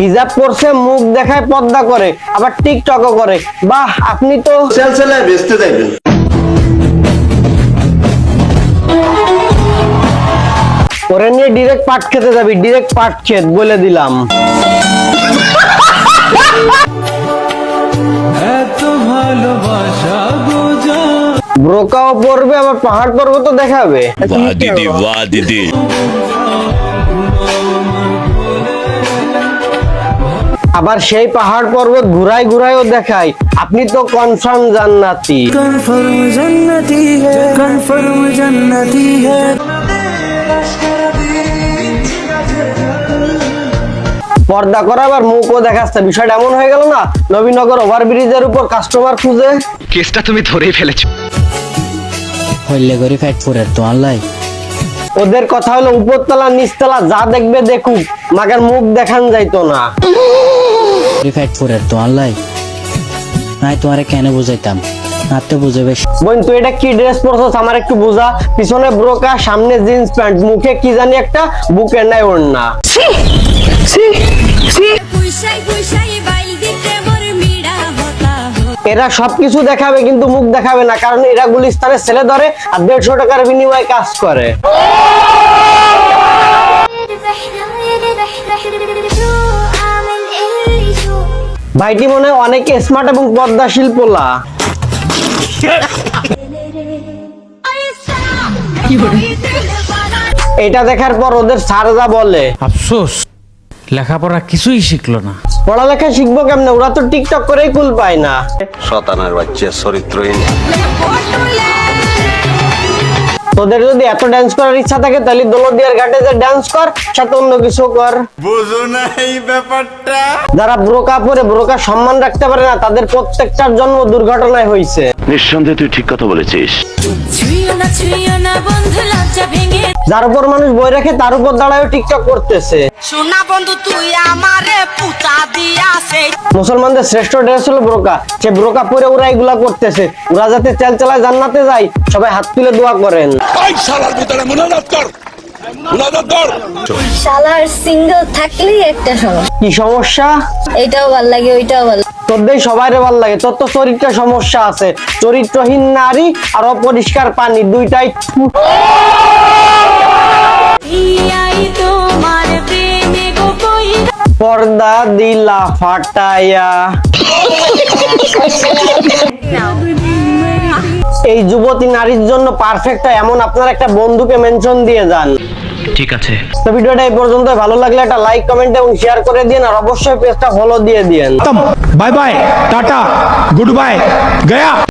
হিজাব পরছে মুখ দেখায় পর্দা করে আবার টিকটকও করে। বাহ আপনি তো সেলসেলায় বেচতে যাইবেন। ওরে নিয়ে ডিরেক্ট পাট খেতে যাবি ডিরেক্ট পাট খেত বলে দিলাম। ব্রোকাও পড়বে আবার পাহাড় পর্বত দেখাবে। দিদি বাহ। দিদি। আবার সেই পাহাড় পর্বত ঘুরাই ঘুরাই ও দেখায় আপনি তো কনফার্ম জান্নাতি। কনফার্ম জান্নাতি কনফার্ম জান্নাতি পর্দা করা আবার মুখও দেখাচ্ছে। বিষয়টা এমন হয়ে গেল না নবীনগর ওভারব্রিজের উপর কাস্টমার খুঁজে। কেসটা তুমি ধরেই ফেলেছো। হইলে গরি ফ্যাট ফুরের তো আল্লাহ ওদের কথা হলো উপরতলা নিচতলা যা দেখবে দেখুক মাগার মুখ দেখান যাইতো না। গরি ফ্যাট ফুরের তো আল্লাহ নাই তোমারে কেন বুঝাইতাম? আর তো বুঝে বেশ বোন তুই এটা কি ড্রেস পরছস? আমার একটু বুঝা। পিছনে ব্রোকা সামনে জিন্স প্যান্ট মুখে কি জানি একটা বুকের নাই ওড়না। পুইসাই পুইসাই বাইল এরা সবকিছু দেখাবে কিন্তু মুখ দেখাবে না, কারণ এরা গুলিস্তানে ছেলে ধরে আর দেড়শো টাকার বিনিময়ে কাজ করে। ভাইটি মনে অনেক স্মার্ট এবং পদ্মাশীল পোলা। এটা দেখার পর ওদের সারদা বলে। আফসোস, লেখাপড়া কিছুই শিখলো না। পড়ালেখা শিখব কেমনে? ওরা তো টিকটক করেই কুল পায় না। শতানার বাচ্চা চরিত্রহীন। তোদের যদি এত ডান্স করার ইচ্ছা থাকে তাহলে দোলদিয়ার ঘাটে যে ডান্স কর সাথে অন্য কিছু কর। বুঝো না এই ব্যাপারটা। যারা ব্রোকা পরে ব্রোকা সম্মান রাখতে পারে না তাদের প্রত্যেকটার জন্ম দুর্ঘটনায় হয়েছে নিঃসন্দেহে তুই ঠিক কথা বলেছিস। না ছুঁয়ো না বন্ধু লজ্জা ভেঙে যার উপর মানুষ বই রাখে তার উপর দাঁড়ায় টিকটক করতেছে। সোনা বন্ধু তুই আমারে পুতা দিয়াছে মুসলমানদের শ্রেষ্ঠ ড্রেস হলো ব্রোকা। সে ব্রোকা পরে ওরা এগুলা করতেছে। ওরা যাতে চাল চালায় জান্নাতে যায় সবাই হাত তুলে দোয়া করেন। শালার সিঙ্গেল থাকলেই একটা সমস্যা। কি সমস্যা? এটাও ভালো লাগে ওইটাও ভালো তোদের সবাই ভালো লাগে। তোর তো চরিত্র সমস্যা আছে। চরিত্রহীন নারী আর অপরিষ্কার পানি, দুইটাই পর্দা দিলা ফাটায়া। এই যুবতী নারীর জন্য পারফেক্ট এমন আপনার একটা বন্ধুকে মেনশন দিয়ে যান। ঠিক আছে। তো ভিডিওটা এই পর্যন্ত ভালো লাগলে একটা লাইক কমেন্ট এবং শেয়ার করে দিন আর অবশ্যই পেজটা ফলো দিয়ে দিন bye bye tata good bye Gaya